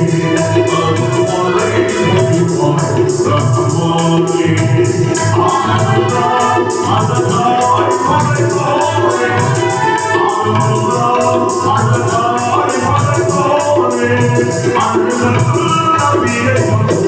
I'm gonna be the one.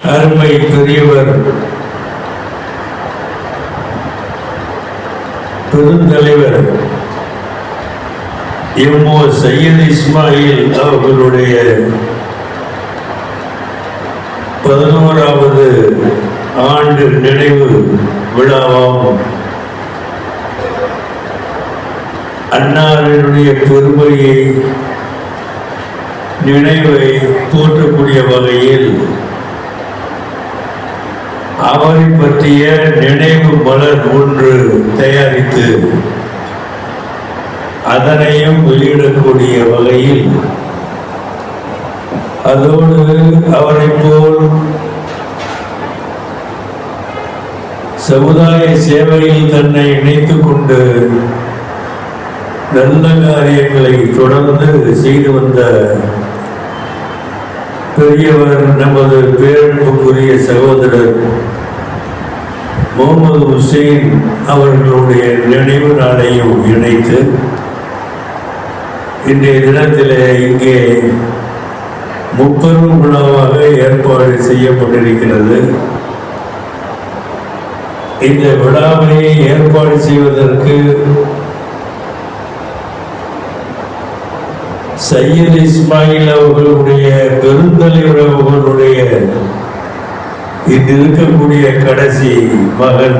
அருமை பெரியவர் பெருந்தலைவர் எம்ஓ சையத் இஸ்மாயில் அவர்களுடைய பதினோராவது ஆண்டு நினைவு விழாவாம். அன்னாரினுடைய பெருமையை நினைவை போற்றக்கூடிய வகையில் அவரை பற்றிய நினைவு மலர் ஒன்று தயாரித்து அதனையும் வெளியிடக்கூடிய வகையில் அதோடு அவரை போல் சமுதாய சேவையில் தன்னை இணைத்துக் கொண்டு நல்ல காரியங்களை தொடர்ந்து செய்து வந்த பெரியவர் நமது பேரன்புக்குரிய சகோதரர் முகமது ஹுசைன் அவர்களுடைய நினைவு நாளையும் இணைத்து இன்றைய தினத்தில் இங்கே முப்பெரும் விழாவாக ஏற்பாடு செய்யப்பட்டிருக்கிறது. இந்த விழாவை ஏற்பாடு செய்வதற்கு சையத் இஸ்மாயில் அவர்களுடைய பெருந்தலைவர் அவர்களுடைய இன்று இருக்கக்கூடிய கடைசி மகன்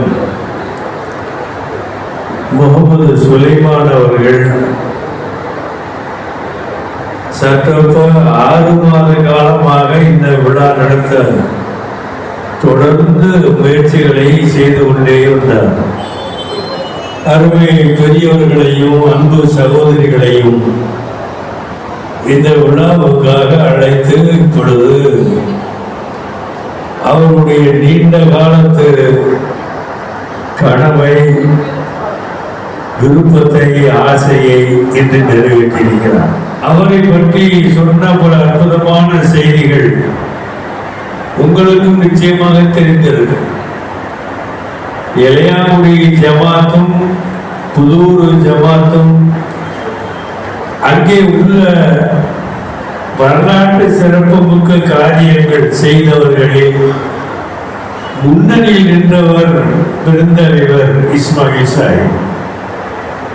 முகமது சுலைமான் அவர்கள் சற்றப்ப ஆறு மாத காலமாக இந்த விழா நடத்த தொடர்ந்து முயற்சிகளை செய்து கொண்டே வந்தார் அருமை பெரியவர்களையும் அன்பு சகோதரிகளையும் இந்த விழாவுக்காக அழைத்து இப்பொழுது அவருடைய நீண்ட காலத்து கனவை விருப்பத்தை ஆசையை இன்று நிறைவேற்றியிருக்கிறார். அவரை பற்றி சொன்ன பல அற்புதமான செய்திகள் உங்களுக்கும் நிச்சயமாக தெரிந்திருக்கு இளையாமுடி ஜமாத்தும் புதூர் ஜமாத்தும் அங்கே உள்ள வரலாற்று சிறப்புமிக்க காரியங்கள் செய்தவர்களே முன்னணியில் நின்றவர் பெருந்தலைவர் இஸ்மாயில் சாஹிப்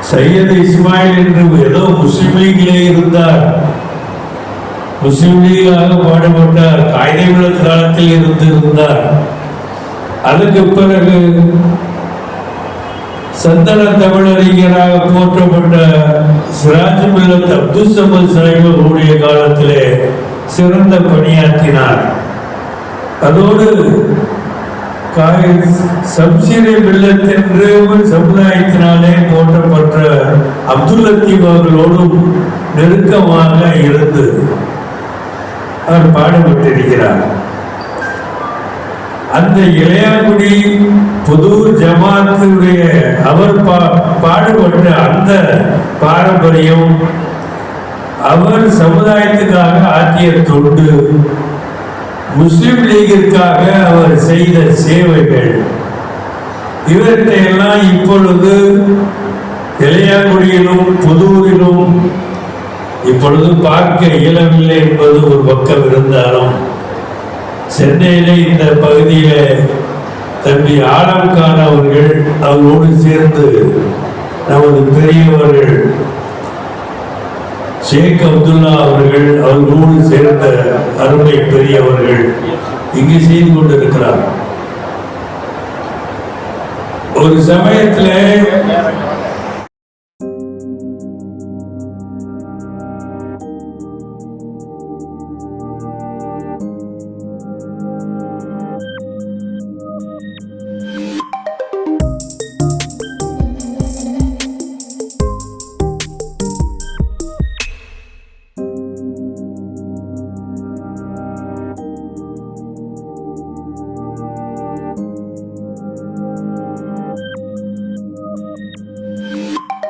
சையது இஸ்மாயில் என்று ஏதோ முஸ்லிம் லீகிலே இருந்தார். முஸ்லிம் லீகாக பாடுபட்டார். காய்தை காலத்தில் இருந்து இருந்தார் அதுக்கு பிறகு சந்தன தமிழறிஞராக போற்றப்பட்ட சிராஜ் மில்லத் அப்துல் சமத் சாஹிபுடைய காலத்திலே சிறந்த பணியாற்றினார். அதோடு சம்சீர மில்லத் என்று சமுதாயத்தினாலே போற்றப்பட்ட அப்துல் லத்தீப் அவர்களோடும் நெருக்கமாக இருந்து அவர் பாடுபட்டிருக்கிறார். அந்த இளையாங்குடி புது ஜமாத்துடைய அவர் பா பாடுபட்ட அந்த பாரம்பரியம் அவர் சமுதாயத்துக்காக ஆற்றிய தொண்டு முஸ்லிம் லீகிற்காக அவர் செய்த சேவைகள் இவற்றையெல்லாம் இப்பொழுது இளையாங்குடியிலும் புதூரிலும் இப்பொழுது பார்க்க இயலவில்லை என்பது ஒரு பக்கம் இருந்தாலும் சென்னையிலே இந்த பகுதியிலே தம்பி ஆலம்கான் அவர்கள் அவரோடு சேர்ந்து நமது பெரியவர்கள் ஷேக் அப்துல்லா அவர்கள் அவர்களோடு சேர்ந்த அருமை பெரியவர்கள் இங்கு செய்து கொண்டிருக்கிறார். ஒரு சமயத்துல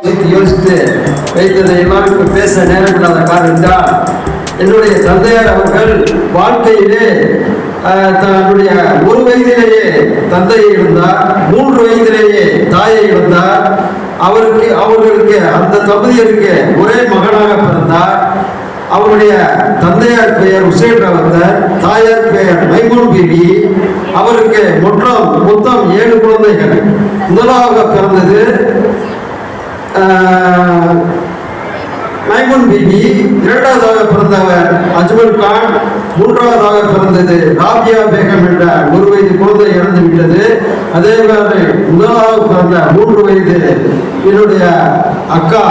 யோசித்து யோசித்து வைத்ததை எல்லாம் நேரம் பேச நேரமில்லாத காரணத்தால் என்னுடைய தந்தையார் அவர்கள் வாழ்க்கையிலே தன்னுடைய ஒரு வயதிலேயே தந்தையை இழந்தார் மூன்று வயதிலேயே தாயை இழந்தார். அவருக்கு அவர்களுக்கு அந்த தம்பதியருக்கு ஒரே மகனாக பிறந்தார். அவருடைய தந்தையார் பெயர் உசேன் ராவத்தர் தாயார் பெயர் மைமூன் பிபி அவருக்கு மொத்தம் மொத்தம் ஏழு குழந்தைகள். முதலாக பிறந்தது ஆஹ், மைமுன் பிபி இரண்டாவதாக பிறந்தவர் அஜ்மல் கான் மூன்றாவதாக பிறந்தது ராபியா பேகம் என்ற ஒரு வயது குழந்தை இறந்து விட்டது அதே மாதிரி முதலாவது பிறந்த மூன்று வயது என்னுடைய அக்கா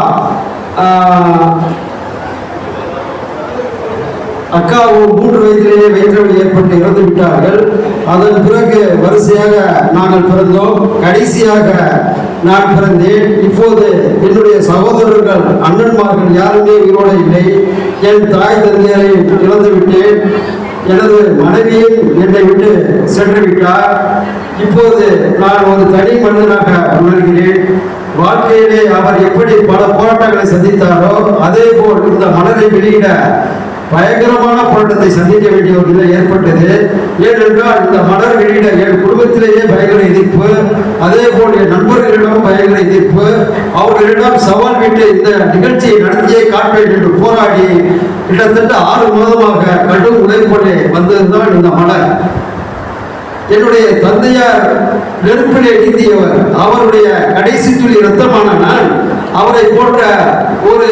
அக்காவும் மூன்று வயதிலேயே வயிற்றுவலி ஏற்பட்டு இறந்து விட்டார்கள். அதன் பிறகு வரிசையாக நாங்கள் பிறந்தோம். கடைசியாக நான் பிறந்தேன். இப்போது என்னுடைய சகோதரர்கள் அண்ணன்மார்கள் யாருமே உயிரோடு இல்லை. என் தாய் தந்தையரை இழந்து விட்டேன். எனது மனைவியும் என்னை விட்டு சென்று விட்டார். இப்போது நான் ஒரு தனி மனிதனாக உணர்கிறேன். வாழ்க்கையிலே அவர் எப்படி பல போராட்டங்களை சந்தித்தாரோ அதே போல் இந்த மனதை வெளியிட பயங்கரமான போராட்டத்தை சந்திக்க வேண்டிய ஒரு நிலை ஏற்பட்டது. ஏனென்றால் இந்த மலர் வெளியிட என் குடும்பத்திலேயே பயங்கர எதிர்ப்பு அதே போல் என் நண்பர்களிடம் பயங்கர எதிர்ப்பு. அவர்களிடம் சவால் விட்டு இந்த நிகழ்ச்சியை நடத்தியே காட்டுவேன் என்று போராடி கிட்டத்தட்ட ஆறு மாதமாக கடும் உழைப்பொழி வந்ததுதான் இந்த மலர் என்னுடைய தந்தையார் நெருப்பிலே நீந்தியவர் அவருடைய கடைசி துளி இரத்தமான நான் அவரை போன்ற ஒரு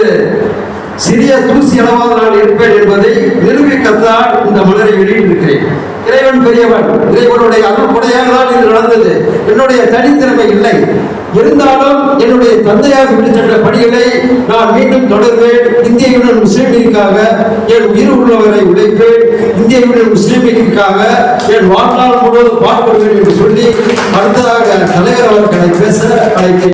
சிறிய தூசி அளவாக நான் இருப்பேன் என்பதை நிரூபிக்கத்தான் இந்த மலரை வெளியிட்டிருக்கிறேன். இறைவன் பெரியவன் இறைவனுடைய அருள்படையாக தான் இது நடந்தது. என்னுடைய தனித்திறமை இல்லை. இருந்தாலும் என்னுடைய தந்தையார் விட்டு சென்ற பணிகளை நான் மீண்டும் தொடர்வேன். இந்திய யூனியன் முஸ்லீமிற்காக என் உயிர் உள்ளவரை உழைப்பேன் இந்திய யூனியன் முஸ்லீமிற்காக என் வாழ்நாள் முழுவதும் பாடுபடுவேன் என்று சொல்லி அடுத்ததாக தலைவர் அவர்களை பேச அழைக்கிறேன்